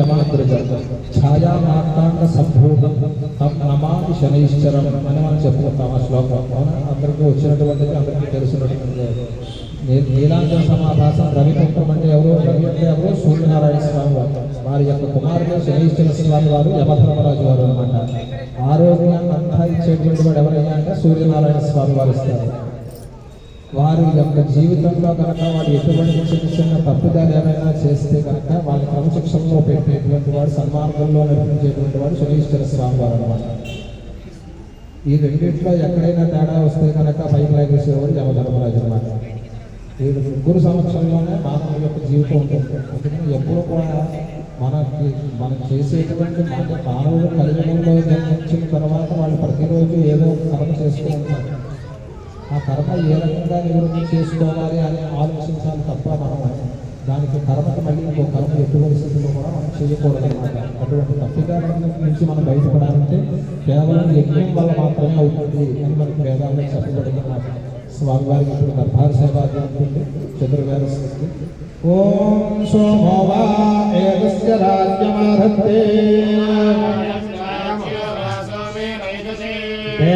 యమాగ్రజ ఛాయా మార్తాండ సంభూతం తం నమామి శనైశ్వరం అని మనం చెప్పుకుంటాం ఆ శ్లోకం అవునా? అందరికీ వచ్చినటువంటిది అందరికీ తెలిసినటువంటి నీ- నీలాంజన సమాభాసం రవిపుత్రం అంటే ఎవరు రవి అంటే ఎవరు? సూర్యనారాయణ స్వామి వారు. వారి యొక్క కుమారుడు శనీశ్వర స్వామి వారు యమధర్మరాజు వారు అనమాట. ఆరోగ్యాన్ని అంతా ఇచ్చేటువంటి వాడు ఎవరైనా అంటే సూర్యనారాయణ స్వామి వారు ఇస్తారు. వారి యొక్క జీవితంలో కనుక వాడు ఎటువంటి చిన్న చిన్న ఏమైనా చేస్తే కనుక వాళ్ళ క్రమశిక్షణలో పెట్టేటువంటి వాడు సన్మార్గంలో నడిపించేటువంటి వాడు శనీశ్వర స్వామి వారు అనమాట ఈ రెండింటిలో ఎక్కడైనా తేడా వస్తే కనుక పైకి లాగేసేవాడు యమధర్మరాజు అనమాట ఈ ముగ్గురు సంవత్సరంలోనే మానవుల యొక్క జీవితం ఉంటుంది. అందుకని ఎప్పుడు కూడా మనకి మనం చేసేటువంటి మన మానవులు కలియుగంలో జన్మించిన తర్వాత వాళ్ళు ప్రతిరోజు ఏదో కర్మ చేస్తూ ఉంటారు. ఆ కర్మ ఏ రకంగా నివృత్తి చేసుకోవాలి అని ఆలోచించాలి తప్ప మనం దానికి కర్మకు మళ్ళీ ఇంకో కర్మ ఎటువంటి పరిస్థితుల్లో కూడా మనం చేయకూడదు అనమాట అటువంటి తప్పిదాల నుంచి మనం బయటపడాలంటే కేవలం యజ్ఞం వల్ల మాత్రమే అవుతుంది అని మనకి వేదాల్లో చెప్పబడింది అన్నమాట. స్వామివారికి ఇప్పుడు గర్భార సేవాది ఉంటుంది చతుర్వేద సృష్టి ఓం సోమోవా ఏకస్య రాజ్యమాధత్తే